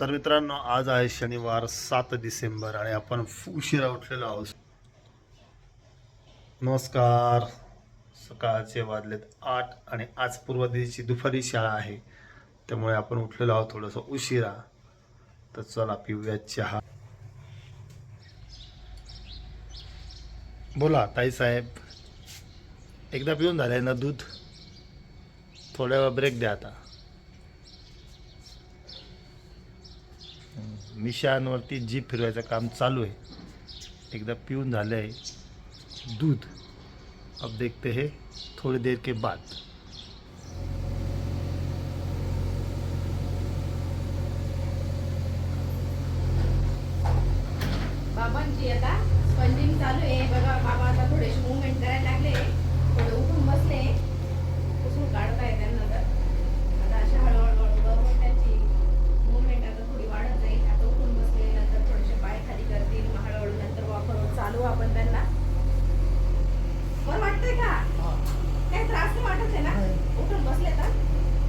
तर मित्रांनो आज आहे शनिवार सात डिसेंबर आणि आपण उशिरा उठलेलो आहोत. नमस्कार. सकाळचे वाजलेत आठ आणि आज पूर्व दिवशी दुपारी शाळा आहे. त्यामुळे आपण उठलेलो आहोत थोडंसं उशिरा. तर चला पिऊया चहा. बोला ताई साहेब. एकदा पिऊन झालंय ना दूध? थोड्या वेळ ब्रेक द्या आता. मिशांवरती जीप फिरवायचं काम चालू आहे. एकदा पिऊन झालं आहे दूध. अब देखते हैं थोड़ी देर के बाद. बाबांची आता स्पंजिंग चालू आहे बघा बाबा आता थोडेसे मुवमेंट करायला लागले थोडे उठून बसले पुसून काढताय त्यांना तर आता अशा हळूहळू हळूहळू त्यांची मुवमेंट आता थोडी वाढत जाईल आता उठून बसले नंतर थोडेसे पाय खाली करतील मग हळूहळू नंतर वापर चालू आपण त्यांना बरं वाटतंय का काही त्रास नाही वाटत आहे ना उठून बसले तर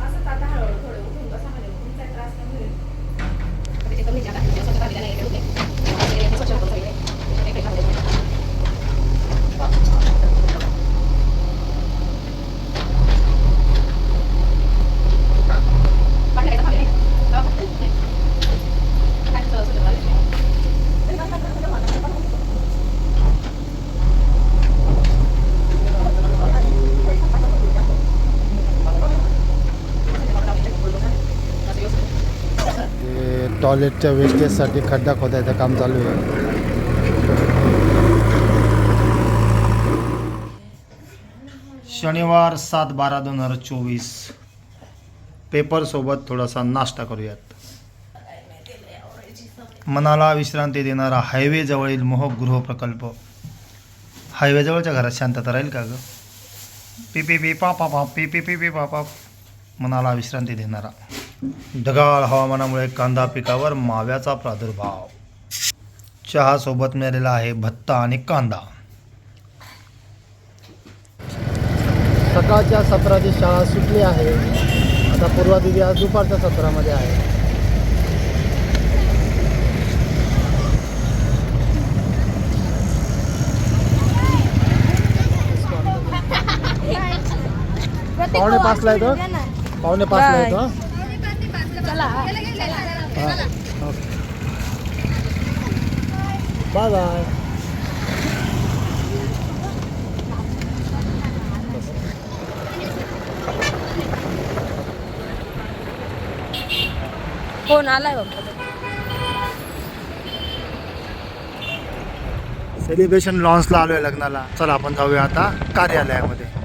असं आता हळूहळू थोडे उठून बसा म्हणजे उठून काही त्रास कमी होईल त्याचे कमी जागा स्वच्छता दिला नाही एवढे स्वच्छ होतं सगळे. एक एकामध्ये. पाणी टाकायचं मागे. हा, फक्त. काय स्वच्छ स्वच्छता दिली. ते टॉयलेटच्या वेस्टेजसाठी खड्डा खोदायचं काम चालू आहे. शनिवार सात बारा दोन हजार चोवीस. पेपरसोबत थोडासा नाश्ता करूयात. मनाला विश्रांती देणारा हायवेजवळील मोहक गृह प्रकल्प. हायवेजवळच्या घरात शांतता राहील का ग? पी पी पी पा पा पा पी पी पी पी पा पा. मनाला विश्रांती देणारा. ढगाळ हवामानामुळे कांदा पिकावर माव्याचा प्रादुर्भाव. चहासोबत मिळालेला आहे भत्ता आणि कांदा. सकाळच्या सत्राची शाळा सुटली आहे. आता पूर्वा आज दुपारच्या सत्रामध्ये आहे. पावणे पाचला येतं? पावणे पाचला येतं? बाय बाय फोन आलाय सेलिब्रेशन लॉन्सला आलो आहे लग्नाला. चला आपण जाऊया आता कार्यालयामध्ये.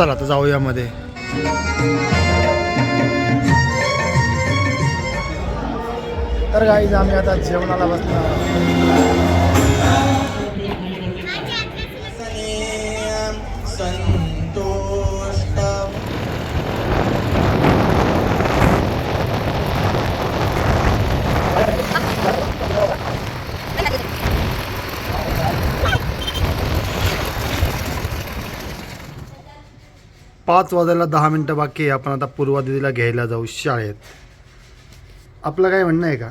चला तर जाऊया मध्ये. तर गाईज आम्ही आता जेवणाला बसणार पाच वाजायला दहा मिनटं बाकी आहे. आपण आता पूर्वा दिदीला घ्यायला जाऊ शाळेत. आपलं काय म्हणणं आहे का?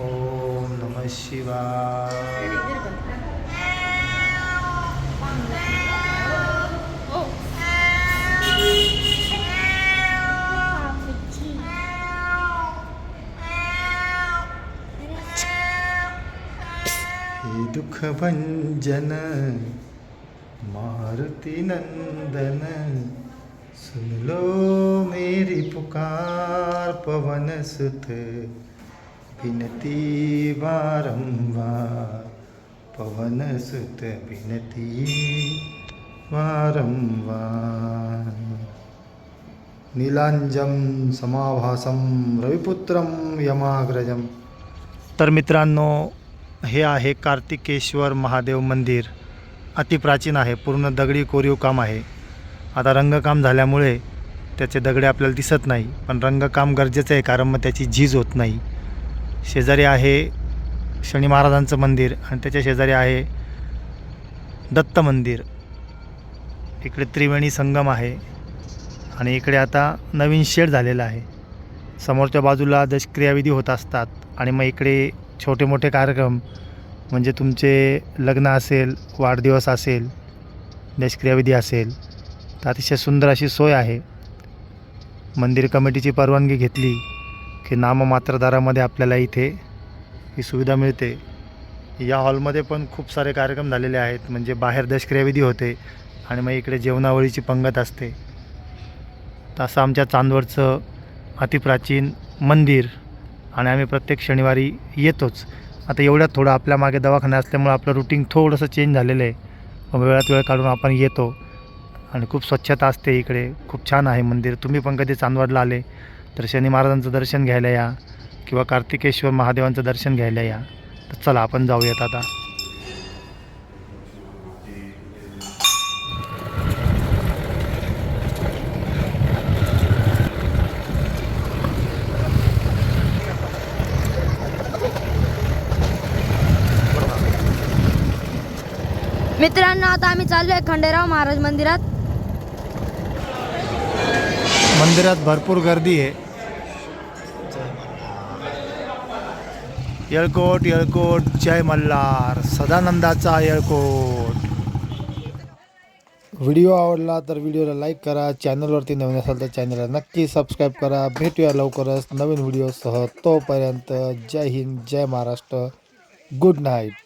ओम नमः शिवाय। हे दुःख भंजन मारुति नंदन सुन लो मेरी पुकार पवन सुत। विनती वारंवार पवन सुत विनती वारंवार। नीलांजम समाभासम रविपुत्रम यमाग्रजम। तर मित्रांनो हे आहे कार्तिकेश्वर महादेव मंदिर. अतिप्राचीन आहे पूर्ण दगडी कोरीव काम आहे. आता रंगकाम झाल्यामुळे त्याचे दगडे आपल्याला दिसत नाही पण रंगकाम गरजेचं आहे कारण मग त्याची झीज होत नाही. शेजारी आहे शनी महाराजांचं मंदिर आणि त्याच्या शेजारी आहे दत्त मंदिर. इकडे त्रिवेणी संगम आहे आणि इकडे आता नवीन शेड झालेला आहे. समोरच्या बाजूला दशक्रियाविधी होत असतात आणि मग इकडे छोटे मोठे कार्यक्रम म्हणजे तुमचे लग्न असेल वाढदिवस असेल दशक्रियाविधी असेल तर अतिशय सुंदर अशी सोय आहे. मंदिर कमिटीची परवानगी घेतली. की नाममात्र दरामध्ये आपल्याला इथे ही सुविधा मिळते. या हॉलमध्ये पण खूप सारे कार्यक्रम झालेले आहेत. म्हणजे बाहेर दशक्रियाविधी होते आणि मग इकडे जेवणावळीची पंगत असते. तर असं आमच्या चांदवडचं अतिप्राचीन मंदिर आणि आम्ही प्रत्येक शनिवारी येतोच. आता एवढ्यात थोडं आपल्या मागे दवाखाना असल्यामुळं आपलं रुटीन थोडंसं चेंज झालेलं आहे. मग वेळात वेळ काढून आपण येतो. आणि खूप स्वच्छता असते इकडे. खूप छान आहे मंदिर. तुम्ही पण कधी चांदवडला आले? तर शनी महाराजांचं दर्शन घ्यायला या किंवा कार्तिकेश्वर महादेवांचं दर्शन घ्यायला या. तर चला आपण जाऊयात आता. मित्रांनो आता आम्ही चाललोय खंडेराव महाराज मंदिरात. मंदिरात भरपूर गर्दी आहे. येळकोट येळकोट जय मल्हार सदानंदाचा येळकोट. व्हिडिओ आवडला तर व्हिडिओला लाईक करा चॅनलवरती नवीन असाल तर चॅनलला नक्की सबस्क्राईब करा. भेटूया लवकरच नवीन व्हिडिओसह. तोपर्यंत जय हिंद जय महाराष्ट्र. Good night.